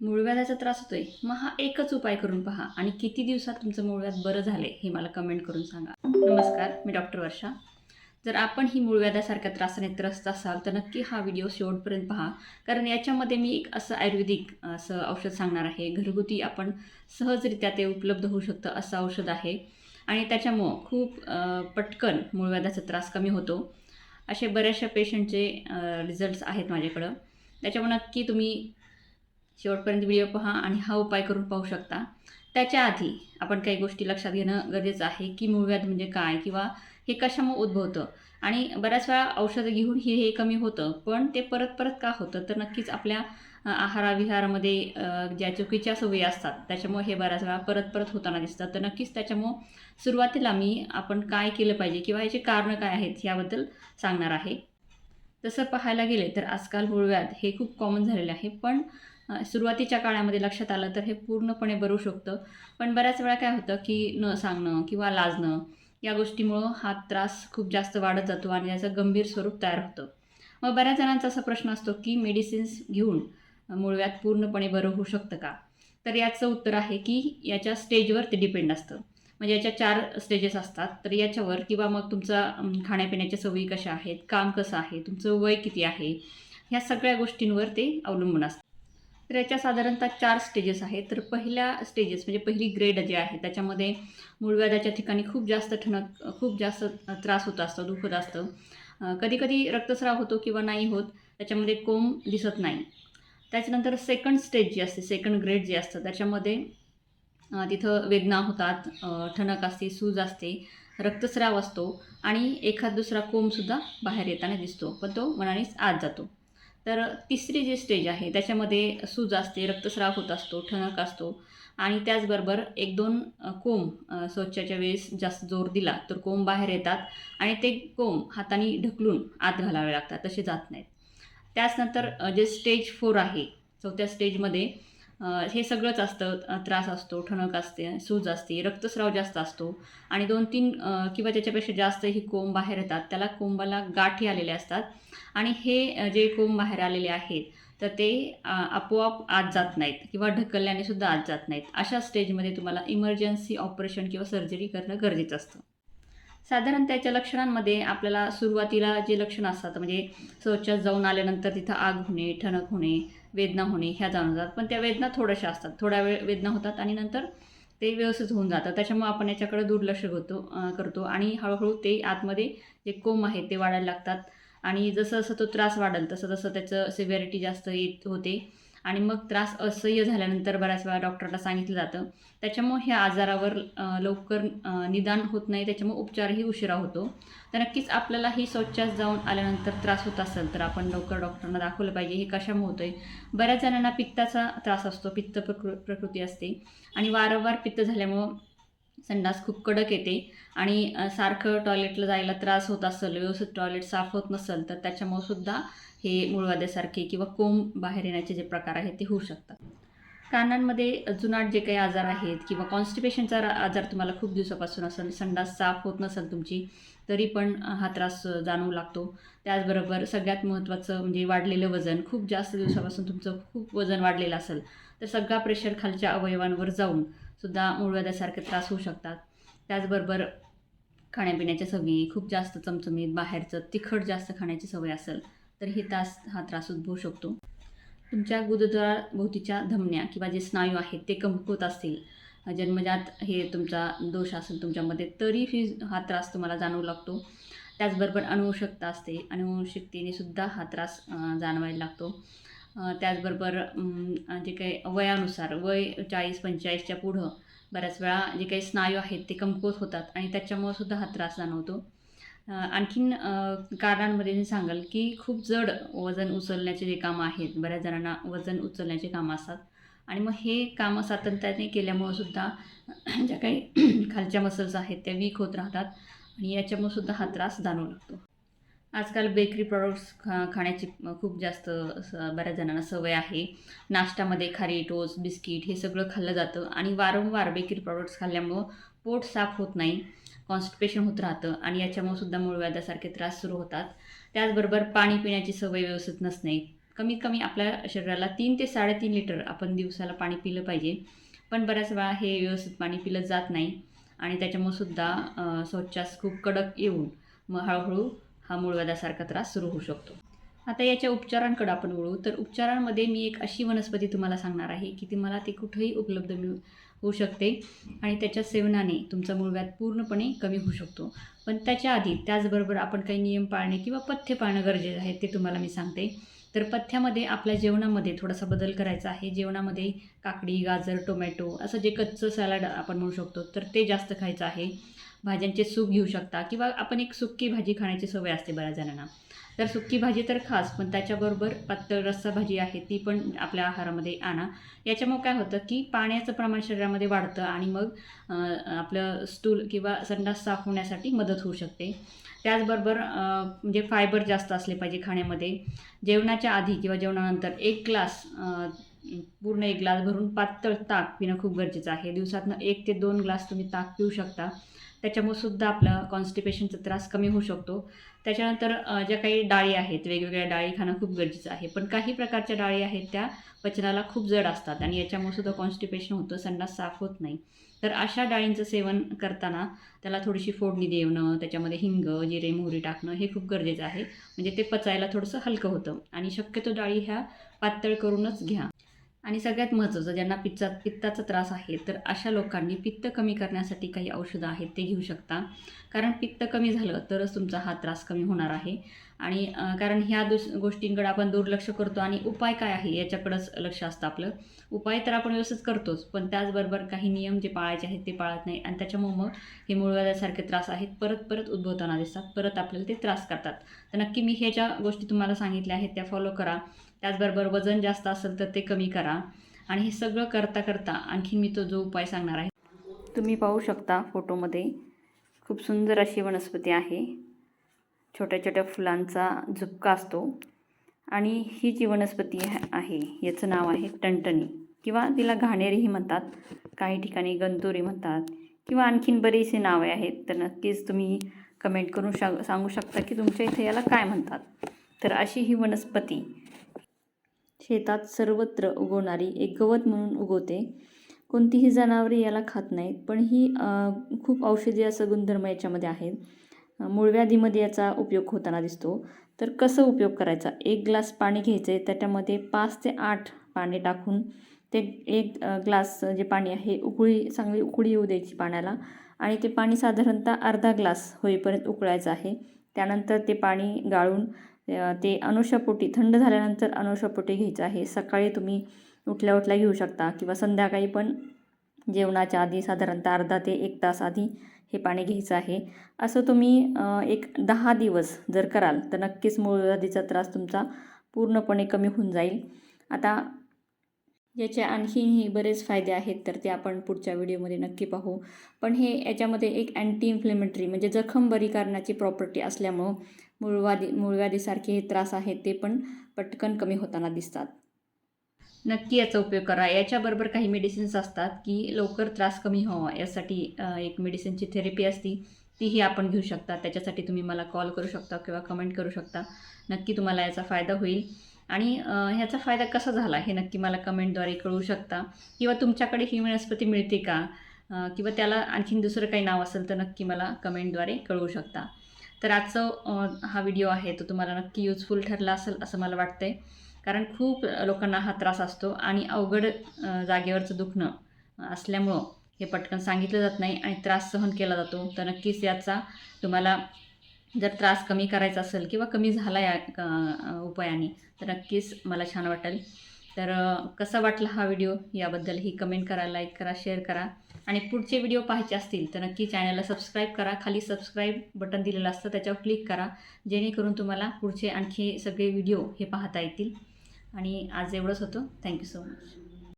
मूळव्याधाचा त्रास होतोय मग हा एकच उपाय करून पहा. आणि किती दिवसात तुमचं मूळव्याध बरं झाले हे मला कमेंट करून सांगा. नमस्कार मी डॉक्टर वर्षा. जर आपण ही मूळव्याधासारख्या त्रासाने त्रस्त असाल तर नक्की हा व्हिडिओ शेवटपर्यंत पहा. कारण याच्यामध्ये मी एक असं आयुर्वेदिक असं औषध सांगणार आहे. घरगुती आपण सहजरित्या ते उपलब्ध होऊ शकतं असं औषध आहे. आणि त्याच्यामुळं खूप पटकन मूळव्याधाचा त्रास कमी होतो. असे बऱ्याचशा पेशंटचे रिझल्ट्स आहेत माझ्याकडं. त्याच्यामुळे नक्की तुम्ही शेवटपर्यंत व्हिडिओ पहा आणि हा उपाय करून पाहू शकता. त्याच्या आधी आपण काही गोष्टी लक्षात घेणं गरजेचं आहे की मूळव्याध म्हणजे काय किंवा हे कशामुळे उद्भवतं? आणि बऱ्याच वेळा औषधं घेऊन हे हे कमी होतं पण ते परत परत का होतं? तर नक्कीच आपल्या आहाराविहारामध्ये ज्या चुकीच्या सवयी असतात त्याच्यामुळे हे बऱ्याच वेळा परत परत होताना दिसतं तर नक्कीच त्याच्यामुळं सुरुवातीला मी आपण काय केलं पाहिजे किंवा याची कारणं काय आहेत याबद्दल सांगणार आहे. तसं पाहायला गेले तर आजकाल मूळव्याध हे खूप कॉमन झालेले आहे पण सुरुवातीच्या काळामध्ये लक्षात आलं तर हे पूर्णपणे बरू शकतं. पण बऱ्याच वेळा काय होतं की न सांगणं किंवा लाजणं या गोष्टीमुळं हा त्रास खूप जास्त वाढत जातो आणि याचं गंभीर स्वरूप तयार होतं. मग बऱ्याच जणांचा असा प्रश्न असतो की मेडिसिन्स घेऊन मुळव्यात पूर्णपणे बरं होऊ शकतं का? तर याचं उत्तर आहे की याच्या स्टेजवर ते डिपेंड असतं. म्हणजे याच्या चार स्टेजेस असतात. तर याच्यावर किंवा मग तुमचा खाण्यापिण्याच्या सवयी कशा आहेत? काम कसं आहे? तुमचं वय किती आहे? ह्या सगळ्या गोष्टींवर ते अवलंबून असतं. तर याच्या साधारणतः चार स्टेजेस आहेत. तर पहिल्या स्टेजेस म्हणजे पहिली ग्रेड जे आहे त्याच्यामध्ये मूळव्याधाच्या ठिकाणी खूप जास्त ठणक खूप जास्त त्रास होत असतो दुखत असतं. कधीकधी रक्तस्राव होतो किंवा नाही होत त्याच्यामध्ये कोंब दिसत नाही. त्याच्यानंतर सेकंड स्टेज जी असते सेकंड ग्रेड जे असतं त्याच्यामध्ये तिथं वेदना होतात ठणक असते सूज असते रक्तस्राव असतो आणि एखाद दुसरा कोंबसुद्धा बाहेर येताना दिसतो. पण तो मनानेच आत जातो. तर तिसरी जी स्टेज आहे त्याच्यामध्ये सूज असते रक्तस्राव होत असतो ठणक असतो. आणि त्याचबरोबर एक दोन कोंब स्वच्छाच्या वेळेस जास्त जोर दिला तर कोंब बाहेर येतात आणि ते कोंब हाताने ढकलून आत घालावे लागतात तसे जात नाहीत. त्याचनंतर जे स्टेज फोर आहे चौथ्या स्टेजमध्ये हे सगळंच असतं. त्रास असतो ठणक असते सूज असते रक्तस्राव जास्त असतो. आणि दोन तीन किंवा त्याच्यापेक्षा जास्त ही कोंब बाहेर येतात. त्याला कोंबाला गाठी आलेले असतात. आणि हे जे कोंब बाहेर आलेले आहेत तर ते आपोआप आत जात नाहीत किंवा ढकलल्याने सुद्धा आत जात नाहीत. अशा स्टेजमध्ये तुम्हाला इमर्जन्सी ऑपरेशन किंवा सर्जरी करणं गरजेचं असतं. साधारण त्याच्या लक्षणांमध्ये आपल्याला सुरुवातीला जे लक्षणं असतात म्हणजे शौचात जाऊन आल्यानंतर तिथं आग होणे ठणक होणे वेदना होणे ह्या जाणवतात. पण त्या वेदना थोड्याशा असतात. थोड्या वेळ वेदना होतात आणि नंतर ते व्यवस्थित होऊन जातं त्याच्यामुळे आपण याच्याकडे दुर्लक्ष होतो करतो. आणि हळूहळू ते आतमध्ये जे कोंब आहेत ते वाढायला लागतात. आणि जसं जसं तो त्रास वाढेल तसं तसं त्याचं सिव्हिरिटी जास्त येत होते. आणि मग त्रास असह्य झाल्यानंतर बऱ्याच वेळा डॉक्टरला सांगितलं जातं. त्याच्यामुळे ह्या आजारावर लवकर निदान होत नाही त्याच्यामुळे उपचारही उशिरा होतो. तर नक्कीच आपल्याला ही शौचास जाऊन आल्यानंतर त्रास होत असेल तर आपण लवकर डॉक्टरांना दाखवलं पाहिजे. हे कशामुळे होतं आहे बऱ्याच जणांना पित्ताचा त्रास असतो पित्त प्रकृ प्रकृती असते. आणि वारंवार पित्त झाल्यामुळं संडास खूप कडक येते आणि सारखं टॉयलेटला जायला त्रास होत असेल व्यवस्थित टॉयलेट साफ होत नसेल तर त्याच्यामुळे सुद्धा हे मूळवाद्यासारखे किंवा कोंब बाहेर येण्याचे जे प्रकार आहेत ते होऊ शकतात. कानांमध्ये जुनाट जे काही आजार आहेत किंवा कॉन्स्टिपेशनचा आजार तुम्हाला खूप दिवसापासून असेल संडास साफ होत नसेल तुमची तरी पण हा त्रास जाणवू लागतो. त्याचबरोबर सगळ्यात महत्त्वाचं म्हणजे वाढलेलं वजन खूप जास्त दिवसापासून तुमचं खूप वजन वाढलेलं असेल तर सगळा प्रेशर खालच्या अवयवांवर जाऊन सुद्धा मूळव्याधासारखे त्रास होऊ शकतात. त्याचबरोबर खाण्यापिण्याच्या सवयी खूप जास्त चमचमीत बाहेरचं तिखट जास्त खाण्याची सवय असेल तर हे तास हा त्रास उद्भवू शकतो. तुमच्या गुदद्वाराभोवतीच्या धमन्या किंवा जे स्नायू आहेत ते कमकुवत असतील. जन्मजात हे तुमचा दोष असेल तुमच्यामध्ये तरी हा त्रास तुम्हाला जाणवू लागतो. त्याचबरोबर अनुवंशिकता असते. अनुवंशिकतेने सुद्धा हा त्रास जाणवायला लागतो. त्याचबरोबर जे काही वयानुसार वय चाळीस पंचेचाळीसच्या पुढं बऱ्याच वेळा जे काही स्नायू आहेत ते कमकुवत होतात आणि त्याच्यामुळं सुद्धा हा त्रास जाणवतो. आणखीन कारणांमध्ये मी सांगाल की खूप जड वजन उचलण्याचे जे कामं आहेत बऱ्याच जणांना वजन उचलण्याचे कामं असतात. आणि मग हे कामं सातत्याने केल्यामुळं सुद्धा ज्या काही खालच्या मसल्स आहेत त्या वीक होत राहतात आणि याच्यामुळे सुद्धा हा त्रास जाणवू लागतो. आजकाल बेकरी प्रॉडक्ट्स खा खाण्याची खूप जास्त बऱ्याच जणांना सवय आहे. नाश्त्यामध्ये खारी टोस्ट बिस्किट हे सगळं खाल्लं जातं आणि वारंवार बेकरी प्रॉडक्ट्स खाल्ल्यामुळं पोट साफ होत नाही. कॉन्स्टिपेशन होत राहतं आणि याच्यामुळे सुद्धा मूळव्याधासारखे त्रास सुरू होतात. त्याचबरोबर पाणी पिण्याची सवय व्यवस्थित नसणे. कमीत कमी आपल्या शरीराला तीन ते साडेतीन लिटर आपण दिवसाला पाणी पिलं पाहिजे. पण बऱ्याच वेळा हे व्यवस्थित पाणी पिलं जात नाही आणि त्याच्यामुळे सुद्धा शौचास खूप कडक येऊन मग हळूहळू हा मूळव्याधासारखा त्रास सुरू होऊ शकतो. आता याच्या उपचारांकडे आपण वळू. तर उपचारांमध्ये मी एक अशी वनस्पती तुम्हाला सांगणार आहे की ती मला ती कुठंही उपलब्ध मिळू होऊ शकते. आणि त्याच्या सेवनाने तुमचा मूळव्याध पूर्णपणे कमी होऊ शकतो. पण त्याच्या आधी त्याचबरोबर आपण काही नियम पाळणे किंवा पथ्य पाळणं गरजेचं आहे ते तुम्हाला मी सांगते. तर पथ्यामध्ये आपल्या जेवणामध्ये थोडासा बदल करायचा आहे. जेवणामध्ये काकडी गाजर टोमॅटो असं जे कच्चं सॅलड आपण म्हणू शकतो तर ते जास्त खायचं आहे. भाज्यांचे सूप घेऊ शकता किंवा आपण एक सुक्की भाजी खाण्याची सवय असते बऱ्याच जणांना तर सुक्की भाजी तर खास पण त्याच्याबरोबर पातळ रस्सा भाजी आहे ती पण आपल्या आहारामध्ये आणा. याच्यामुळे काय होतं की पाण्याचं प्रमाण शरीरामध्ये वाढतं आणि मग आपलं स्टूल किंवा संडास साफ होण्यासाठी मदत होऊ शकते. त्याचबरोबर म्हणजे फायबर जास्त असले पाहिजे खाण्यामध्ये. जेवणाच्या आधी किंवा जेवणानंतर एक ग्लास पूर्ण एक ग्लास भरून पातळ ताक पिणं खूप गरजेचं आहे. दिवसातनं एक ते दोन ग्लास तुम्ही ताक पिऊ शकता. त्याच्यामुळे सुद्धा आपला कॉन्स्टिपेशनचा त्रास कमी होऊ शकतो. त्याच्यानंतर ज्या काही डाळी आहेत वेगवेगळ्या डाळी खाणं खूप गरजेचं आहे. पण काही प्रकारच्या डाळी आहेत त्या पचनाला खूप जड असतात आणि याच्यामुळे सुद्धा कॉन्स्टिपेशन होतं संडास साफ होत नाही. तर अशा डाळींचं सेवन करताना त्याला थोडीशी फोडणी देणं त्याच्यामध्ये हिंग जिरे मोहरी टाकणं हे खूप गरजेचं आहे. म्हणजे ते पचायला थोडंसं हलकं होतं. आणि शक्यतो डाळी ह्या पातळ करूनच घ्या. आणि सगळ्यात महत्त्वाचं ज्यांना पित्ता पित्ताचा त्रास आहे तर अशा लोकांनी पित्त कमी करण्यासाठी काही औषधं आहेत ते घेऊ शकता. कारण पित्त कमी झालं तरच तुमचा हा त्रास कमी होणार आहे. आणि कारण ह्या दुस गोष्टींकडे आपण दुर्लक्ष करतो आणि उपाय काय आहे याच्याकडंच लक्ष असतं आपलं. उपाय तर आपण व्यवस्थित करतोच पण त्याचबरोबर काही नियम जे पाळायचे आहेत ते पाळत नाही आणि त्याच्यामुळं मग हे मूळव्याधासारखे त्रास आहेत परत परत उद्भवताना दिसतात परत आपल्याला ते त्रास करतात. तर नक्की मी ह्या ज्या गोष्टी तुम्हाला सांगितल्या आहेत त्या फॉलो करा. त्याचबरोबर वजन जास्त असेल तर ते कमी करा. आणि हे सगळं करता करता आणखी मी तो जो उपाय सांगणार आहे. तुम्ही पाहू शकता फोटोमध्ये खूप सुंदर अशी वनस्पती आहे. छोट्या छोट्या फुलांचा झुपका असतो. आणि ही जी वनस्पती आहे- याचं नाव आहे टणटणी. किंवा तिला घाणेरीही म्हणतात. काही ठिकाणी गंतोरी म्हणतात. किंवा आणखीन बरीचशी नावे आहेत. तर नक्कीच तुम्ही कमेंट करून शा सांगू शकता की तुमच्या इथे याला काय म्हणतात. तर अशी ही वनस्पती शेतात सर्वत्र उगवणारी एक गवत म्हणून उगवते. कोणतीही जनावरे याला खात नाहीत. पण ही खूप औषधी असं गुणधर्म याच्यामध्ये आहेत. मूळव्याधीमध्ये याचा उपयोग होताना दिसतो. तर कसं उपयोग करायचा? एक ग्लास पाणी घ्यायचं आहे त्याच्यामध्ये पाच ते आठ पाणी टाकून ते एक ग्लास जे पाणी आहे उकळी चांगली उकळी येऊ द्यायची पाण्याला आणि ते पाणी साधारणतः अर्धा ग्लास होईपर्यंत उकळायचं आहे. त्यानंतर ते पाणी गाळून ते अनुषापोटी थंड झाल्यानंतर अनुषापोटी घ्यायचं आहे. सकाळी तुम्ही उठल्या उठल्या घेऊ शकता किंवा संध्याकाळी पण जेवणाच्या आधी साधारणतः अर्धा ते एक तास आधी हे पाणी घ्यायचं आहे. असं तुम्ही एक दहा दिवस जर कराल तर नक्कीच मूळव्याधीचा त्रास तुमचा पूर्णपणे कमी होऊन जाईल. आता याचे आणखीही बरेच फायदे आहेत तर ते आपण पुढच्या व्हिडिओमध्ये नक्की पाहू. पण हे याच्यामध्ये एक अँटी इन्फ्लेमेटरी म्हणजे जखम बरी करण्याची प्रॉपर्टी असल्यामुळं मूळव्याधी मूळव्याधीसारखे हे त्रास आहेत ते पण पटकन कमी होताना दिसतात. नक्की याचा उपयोग करा. याच्याबरोबर काही मेडिसिन्स असतात की लवकर त्रास कमी व्हावा. यासाठी एक मेडिसिनची थेरपी असती तीही आपण घेऊ शकता. त्याच्यासाठी तुम्ही मला कॉल करू शकता किंवा कमेंट करू शकता. नक्की तुम्हाला याचा फायदा होईल. आणि ह्याचा फायदा कसा झाला हे नक्की मला कमेंटद्वारे कळवू शकता. किंवा तुमच्याकडे ही वनस्पती मिळते का? किंवा त्याला आणखीन दुसरं काही नाव असेल तर नक्की मला कमेंटद्वारे कळवू शकता. तर आजचं हा व्हिडिओ आहे तो तुम्हाला नक्की युजफुल ठरला असेल असं मला वाटतंय. कारण खूप लोकांना हा त्रास असतो आणि अवघड जागेवरचं दुखणं असल्यामुळं हे पटकन सांगितलं जात नाही आणि त्रास सहन केला जातो. तर नक्कीच याचा तुम्हाला जर त्रास कमी करायचा असेल किंवा कमी झाला या उपायाने तर नक्कीच मला छान वाटेल. तर कसा वाटला हा व्हिडिओ याबद्दल ही कमेंट करा लाईक करा शेअर करा. आणि पुढचे व्हिडिओ पाहायचे असतील तर नक्की चॅनलला सबस्क्राईब करा. खाली सबस्क्राईब बटन दिलेलं असतं त्याच्यावर क्लिक करा जेणेकरून तुम्हाला पुढचे आणखी सगळे व्हिडिओ हे पाहता येतील. आणि आज एवढंच होतं. Thank you so much